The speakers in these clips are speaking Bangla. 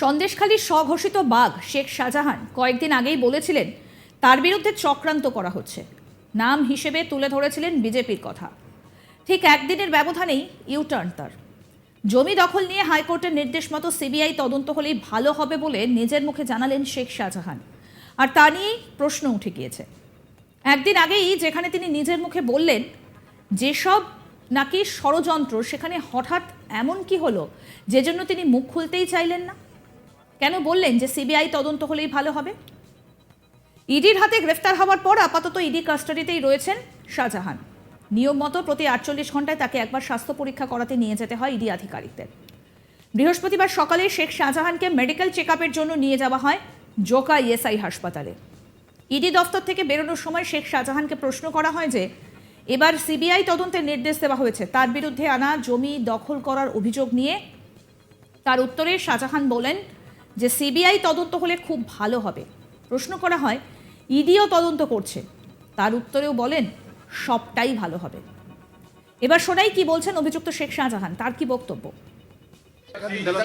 সন্দেশখালীর স্বঘোষিত বাঘ শেখ শাহজাহান কয়েকদিন আগেই বলেছিলেন, তার বিরুদ্ধে চক্রান্ত করা হচ্ছে। নাম হিসেবে তুলে ধরেছিলেন বিজেপির কথা। ঠিক একদিনের ব্যবধানেই ইউটার্ন তার। জমি দখল নিয়ে হাইকোর্টের নির্দেশ মতো সিবিআই তদন্ত হলেই ভালো হবে বলে নিজের মুখে জানালেন শেখ শাহজাহান। আর তা নিয়েই প্রশ্ন উঠে গিয়েছে। একদিন আগেই যেখানে তিনি নিজের মুখে বললেন, যেসব নাকি ষড়যন্ত্র, সেখানে হঠাৎ এমন কি হলো, যে জন্য তিনি মুখ খুলতেই চাইলেন না? কেন বললেন যে সিবিআই তদন্ত হলেই ভালো হবে? ইডির হাতে গ্রেফতার হওয়ার পর আপাতত ইডি কাস্টাডিতেই রয়েছেন শাহজাহান। নিয়ম মতো প্রতি আটচল্লিশ ঘন্টায় তাকে একবার স্বাস্থ্য পরীক্ষা করাতে নিয়ে যেতে হয় ইডি আধিকারিকদের। বৃহস্পতিবার সকালে শেখ শাহজাহানকে মেডিকেল চেক জন্য নিয়ে যাওয়া হয় জোকা ইএসআই হাসপাতালে। ইডি দফতর থেকে বেরোনোর সময় শেখ শাহজাহানকে প্রশ্ন করা হয় যে, এবার সিবিআই তদন্তের নির্দেশ দেওয়া হয়েছে, তার বিরুদ্ধে আনা জমি দখল করার অভিযোগ নিয়ে? তার উত্তরে শাহজাহান বলেন যে সিবিআই তদন্ত হলে খুব ভালো হবে। প্রশ্ন করা হয় ইডিও তদন্ত করছে। তার উত্তরেও বলেন সবটাই ভালো হবে। এবার শোনাই কি বলছেন অভিযুক্ত শেখ শাহজাহান? তার কি বক্তব্য?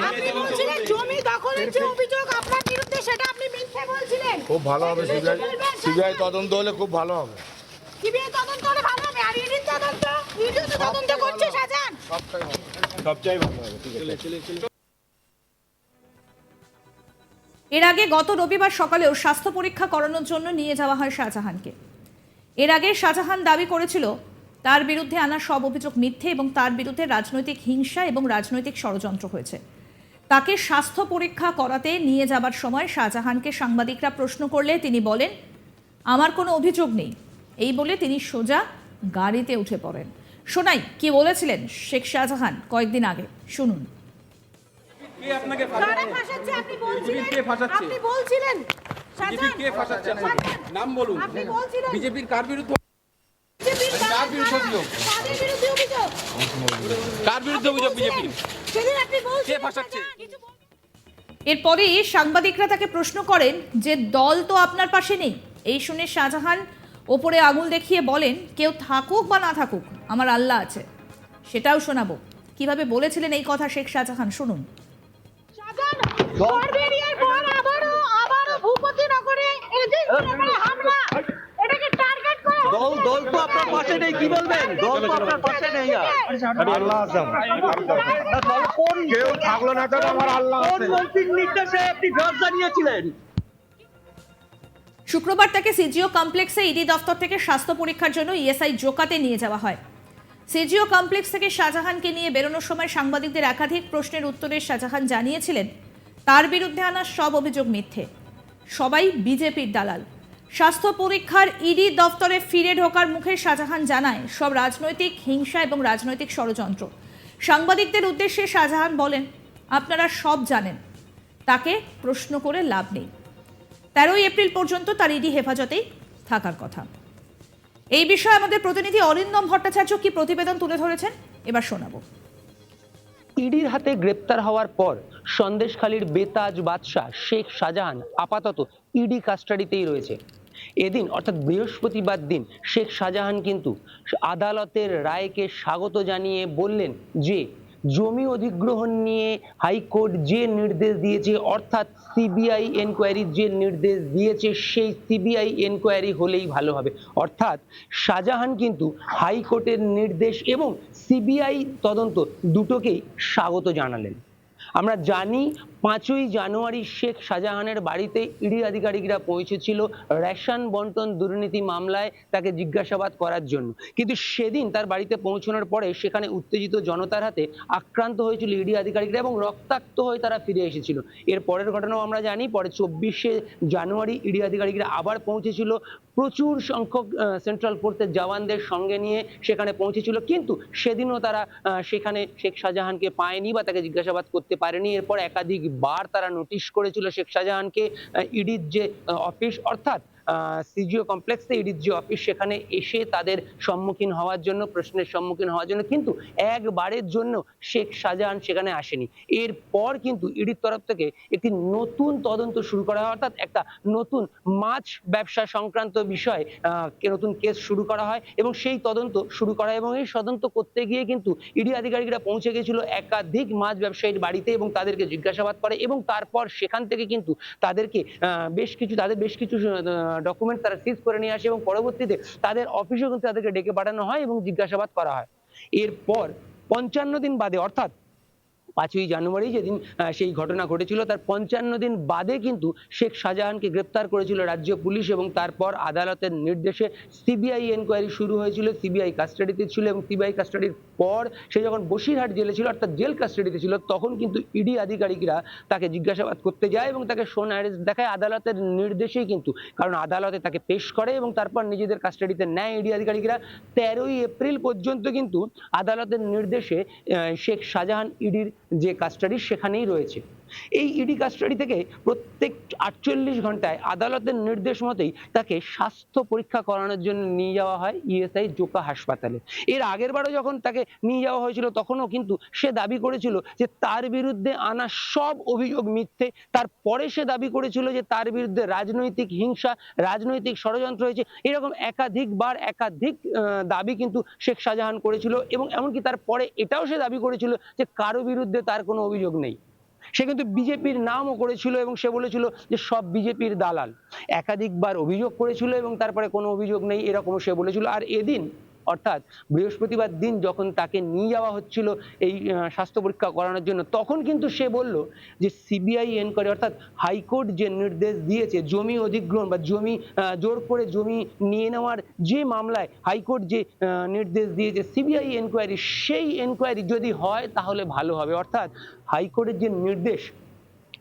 আপনি বলছিলেন জমি দখলের যে অভিযোগ আপনার বিরুদ্ধে সেটা আপনি মিথ্যে বলছিলেন। খুব ভালো হবে সিবিআই। সিবিআই তদন্ত হলে খুব ভালো হবে। সিবিআই তদন্ত হলে ভালো হবে আর ইডির তদন্ত ইডিও তদন্ত করছে শাহজাহান। সবটাই ভালো হবে। ঠিক আছে। এর আগে গত রবিবার সকালেও স্বাস্থ্য পরীক্ষা করানোর জন্য নিয়ে যাওয়া হয় শাহজাহানকে। এর আগে শাহজাহান দাবি করেছিল, তার বিরুদ্ধে আনা সব অভিযোগ মিথ্যে এবং তার বিরুদ্ধে রাজনৈতিক হিংসা এবং রাজনৈতিক ষড়যন্ত্র হয়েছে। তাকে স্বাস্থ্য পরীক্ষা করাতে নিয়ে যাবার সময় শাহজাহানকে সাংবাদিকরা প্রশ্ন করলে তিনি বলেন, আমার কোনো অভিযোগ নেই। এই বলে তিনি সোজা গাড়িতে উঠে পড়েন। শোনাই কি বলেছিলেন শেখ শাহজাহান কয়েকদিন আগে? শুনুন। কে আপনাকে ফাঁসাচ্ছে? ফাঁসাচ্ছে? আপনি বলছিলেন? কে ফাঁসাচ্ছে? আপনি বলছিলেন। বিজেপি কে ফাঁসাচ্ছে? নাম বলুন। বিজেপির কার বিরুদ্ধে কার বিরুদ্ধে অভিযোগ? কাদের বিরুদ্ধে অভিযোগ। কার বিরুদ্ধে অভিযোগ বিজেপির? সেদিন ফাঁসাচ্ছে? শাহজাহান, এরপরেই সাংবাদিকরা তাকে প্রশ্ন করেন যে দল তো আপনার পাশে নেই। এই শুনে শাহজাহান ওপরে আঙুল দেখিয়ে বলেন কেউ থাকুক বা না থাকুক আমার আল্লাহ আছে। সেটাও শোনাবো। কীভাবে বলেছিলেন এই কথা শেখ শাহজাহান? শুনুন। পর আবারও আবারও ভূপতিনগরে হামলা এটাকে টার্গেট করে দল দল তো আপনার পাশে নেই কি বলবেন দল তো আপনার পাশে নেই আর আল্লাহ আজম দল কোন কেউ থাকল না তো আমার আল্লাহ কোন মন্ত্রীর নির্দেশে আপনি ড্রাফট জানিয়েছিলেন শুক্রবার তাকে সিজিও কমপ্লেক্সে ইডি দফতর থেকে স্বাস্থ্য পরীক্ষার জন্য ইএসআই জোকাতে নিয়ে যাওয়া হয় সিজিও কমপ্লেক্স থেকে শাহজাহানকে নিয়ে বেরোনোর সময় সাংবাদিকদের একাধিক প্রশ্নের উত্তরে শাহজাহান জানিয়েছিলেন তার বিরুদ্ধে আনা সব অভিযোগ মিথ্যে। সবাই বিজেপির দালাল। স্বাস্থ্য পরীক্ষার ইডি দফতরে ফিরে ঢোকার মুখে শাহজাহান জানায়, সব রাজনৈতিক হিংসা এবং রাজনৈতিক ষড়যন্ত্র। সাংবাদিকদের উদ্দেশ্যে শাহজাহান বলেন, আপনারা সব জানেন। তাকে প্রশ্ন করে লাভ নেই। তেরোই এপ্রিল পর্যন্ত তার ইডি হেফাজতেই থাকার কথা। এই বিষয়ে আমাদের প্রতিনিধি অরিন্দম ভট্টাচার্য কি প্রতিবেদন তুলে ধরেছেন? এবার শোনাবো। ইডির হাতে গ্রেপ্তার হওয়ার পর সন্দেশখালীর বেতাজ বাদশাহ শেখ শাহজাহান আপাতত ইডি কাস্টাডিতেই রয়েছে। এদিন, অর্থাৎ বৃহস্পতিবার দিন, শেখ শাহজাহান কিন্তু আদালতের রায়কে স্বাগত জানিয়ে বললেন যে জমি অধিগ্রহণ নিয়ে হাইকোর্ট যে নির্দেশ দিয়েছে, অর্থাৎ সিবিআই এনকোয়ারির যে নির্দেশ দিয়েছে, সেই সিবিআই এনকোয়ারি হলেই ভালো হবে। অর্থাৎ শাহজাহান কিন্তু হাইকোর্টের নির্দেশ এবং সিবিআই তদন্ত দুটোকেই স্বাগত জানালেন। আমরা জানি পাঁচই জানুয়ারি শেখ শাহজাহানের বাড়িতে ইডি আধিকারিকরা পৌঁছেছিল রেশন বন্টন দুর্নীতি মামলায় তাকে জিজ্ঞাসাবাদ করার জন্য। কিন্তু সেদিন তার বাড়িতে পৌঁছানোর পরে সেখানে উত্তেজিত জনতার হাতে আক্রান্ত হয়েছিল ইডি আধিকারিকরা এবং রক্তাক্ত হয়ে তারা ফিরে এসেছিল। এর পরের ঘটনাও আমরা জানি, পরে চব্বিশে জানুয়ারি ইডি আধিকারিকরা আবার পৌঁছেছিল। প্রচুর সংখ্যক সেন্ট্রাল ফোর্সের জওয়ানদের সঙ্গে নিয়ে সেখানে পৌঁছেছিল। কিন্তু সেদিনও তারা সেখানে শেখ শাহজাহানকে পায়নি বা তাকে জিজ্ঞাসাবাদ করতে পারেনি। এরপর একাধিকবার তারা নোটিশ করেছিল শেখ শাহজাহানকে ইডির যে অফিস অর্থাৎ সিজিও কমপ্লেক্সে ইডির যে অফিস সেখানে এসে তাদের সম্মুখীন হওয়ার জন্য, প্রশ্নের সম্মুখীন হওয়ার জন্য, কিন্তু একবারের জন্য শেখ শাহজাহান সেখানে আসেনি। এরপর কিন্তু ইডির তরফ থেকে একটি নতুন তদন্ত শুরু করা হয়, অর্থাৎ একটা নতুন মাছ ব্যবসা সংক্রান্ত বিষয় নতুন কেস শুরু করা হয় এবং সেই তদন্ত শুরু করা এবং এই তদন্ত করতে গিয়ে কিন্তু ইডি আধিকারিকরা পৌঁছে গেছিল একাধিক মাছ ব্যবসায়ীর বাড়িতে এবং তাদেরকে জিজ্ঞাসাবাদ করে এবং তারপর সেখান থেকে কিন্তু তাদেরকে বেশ কিছু, তাদের বেশ কিছু ডকুমেন্ট তারা সিজ করে নিয়ে আসে এবং পরবর্তীতে তাদের অফিসেও কিন্তু তাদেরকে ডেকে পাঠানো হয় এবং জিজ্ঞাসাবাদ করা হয়। এরপর পঞ্চান্ন দিন বাদে, অর্থাৎ পাঁচই জানুয়ারি যেদিন সেই ঘটনা ঘটেছিল। তার পঞ্চান্ন দিন বাদে কিন্তু শেখ শাহজাহানকে গ্রেপ্তার করেছিল রাজ্য পুলিশ এবং তারপর আদালতের নির্দেশে সিবিআই এনকোয়ারি শুরু হয়েছিল, সিবিআই কাস্টাডিতে ছিল এবং সিবিআই কাস্টাডির পর সে যখন বসিরহাট জেলে ছিল, অর্থাৎ জেল কাস্টাডিতে ছিল, তখন কিন্তু ইডি আধিকারিকরা তাকে জিজ্ঞাসাবাদ করতে যায় এবং তাকে সোন অ্যারেস্ট দেখায়। আদালতের নির্দেশেই কিন্তু, কারণ আদালতে তাকে পেশ করে এবং তারপর নিজেদের কাস্টাডিতে নেয় ইডি আধিকারিকরা। তেরোই এপ্রিল পর্যন্ত কিন্তু আদালতের নির্দেশে শেখ শাহজাহান ইডির যে কাস্টাডি সেখানেই রয়েছে। এই ইডি কাস্টাডি থেকে প্রত্যেক আটচল্লিশ ঘন্টায় আদালতের নির্দেশ মতেই তাকে স্বাস্থ্য পরীক্ষা করানোর জন্য নিয়ে যাওয়া হয় ইএসআই জোকা হাসপাতালে। এর আগের বারও যখন তাকে নিয়ে যাওয়া হয়েছিল তখনও কিন্তু সে দাবি করেছিল যে তার বিরুদ্ধে আনা সব অভিযোগ মিথ্যে। তারপরে সে দাবি করেছিল যে তার বিরুদ্ধে রাজনৈতিক হিংসা, রাজনৈতিক ষড়যন্ত্র হয়েছে। এরকম একাধিকবার একাধিক দাবি কিন্তু শেখ শাহজাহান করেছিল এবং এমনকি তারপরে এটাও সে দাবি করেছিল যে কারও বিরুদ্ধে তার কোনো অভিযোগ নেই। সে কিন্তু বিজেপির নামও করেছিল এবং সে বলেছিল যে সব বিজেপির দালাল। একাধিকবার অভিযোগ করেছিল এবং তারপরে কোনো অভিযোগ নেই, এরকমও সে বলেছিল। আর এদিন অর্থাৎ বৃহস্পতিবার দিন যখন তাকে নিয়ে যাওয়া হচ্ছিল এই স্বাস্থ্য পরীক্ষা করানোর জন্য, তখন কিন্তু সে বলল যে সিবিআই এনকোয়ারি অর্থাৎ হাইকোর্ট যে নির্দেশ দিয়েছে, জমি অধিগ্রহণ বা জমি জোর করে জমি নিয়ে নেওয়ার যে মামলায় হাইকোর্ট যে নির্দেশ দিয়েছে, সিবিআই এনকোয়ারি সেই এনকোয়ারি যদি হয় তাহলে ভালো হবে। অর্থাৎ হাইকোর্টের যে নির্দেশ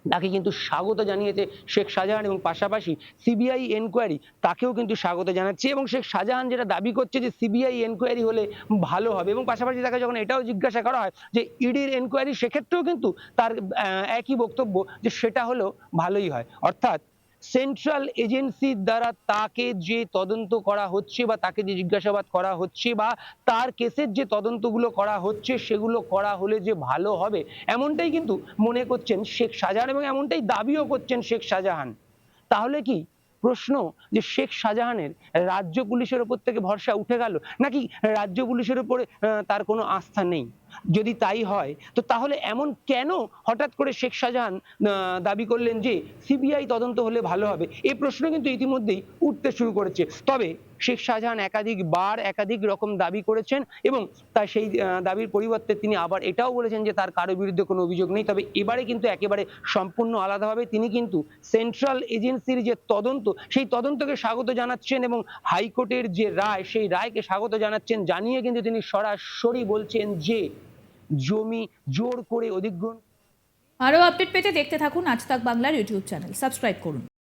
তাকে কিন্তু স্বাগত জানিয়েছে শেখ শাহজাহান এবং পাশাপাশি সিবিআই এনকোয়ারি তাকেও কিন্তু স্বাগত জানাচ্ছে এবং শেখ শাহজাহান যেটা দাবি করছে যে সিবিআই এনকোয়ারি হলে ভালো হবে এবং পাশাপাশি তাকে যখন এটাও জিজ্ঞাসা করা হয় যে ইডির এনকোয়ারি সেক্ষেত্রেও কিন্তু তার একই বক্তব্য যে সেটা হলেও ভালোই হয়। অর্থাৎ সেন্ট্রাল এজেন্সির দ্বারা তাকে যে তদন্ত করা হচ্ছে বা তাকে যে জিজ্ঞাসাবাদ করা হচ্ছে বা তার কেসের যে তদন্তগুলো করা হচ্ছে, সেগুলো করা হলে যে ভালো হবে, এমনটাই কিন্তু মনে করছেন শেখ শাহজাহান এবং এমনটাই দাবিও করছেন শেখ শাহজাহান। তাহলে কি প্রশ্ন যে শেখ শাহজাহানের রাজ্য পুলিশের ওপর থেকে ভরসা উঠে গেল? নাকি রাজ্য পুলিশের উপরে তার কোনো আস্থা নেই? যদি তাই হয়, তো তাহলে এমন কেন হঠাৎ করে শেখ শাহজাহান দাবি করলেন যে সিবিআই তদন্ত হলে ভালো হবে? এই প্রশ্ন কিন্তু ইতিমধ্যেই উঠতে শুরু করেছে। তবে শেখ শাহজাহান একাধিকবার একাধিক রকম দাবি করেছেন এবং তার সেই দাবির পরিবর্তে তিনি আবার এটাও বলেছেন যে তার কারও বিরুদ্ধে কোনো অভিযোগ নেই। তবে এবারে কিন্তু একেবারে সম্পূর্ণ আলাদাভাবে তিনি কিন্তু সেন্ট্রাল এজেন্সির যে তদন্ত, সেই তদন্তকে স্বাগত জানাচ্ছেন এবং হাইকোর্টের যে রায়, সেই রায়কে স্বাগত জানাচ্ছেন। জানিয়ে কিন্তু তিনি সরাসরি বলছেন যে জমি জোর করে অধিগ্রহণ আরও আপডেট পেতে দেখতে থাকুন আজ তাক বাংলার ইউটিউব চ্যানেল। সাবস্ক্রাইব করুন।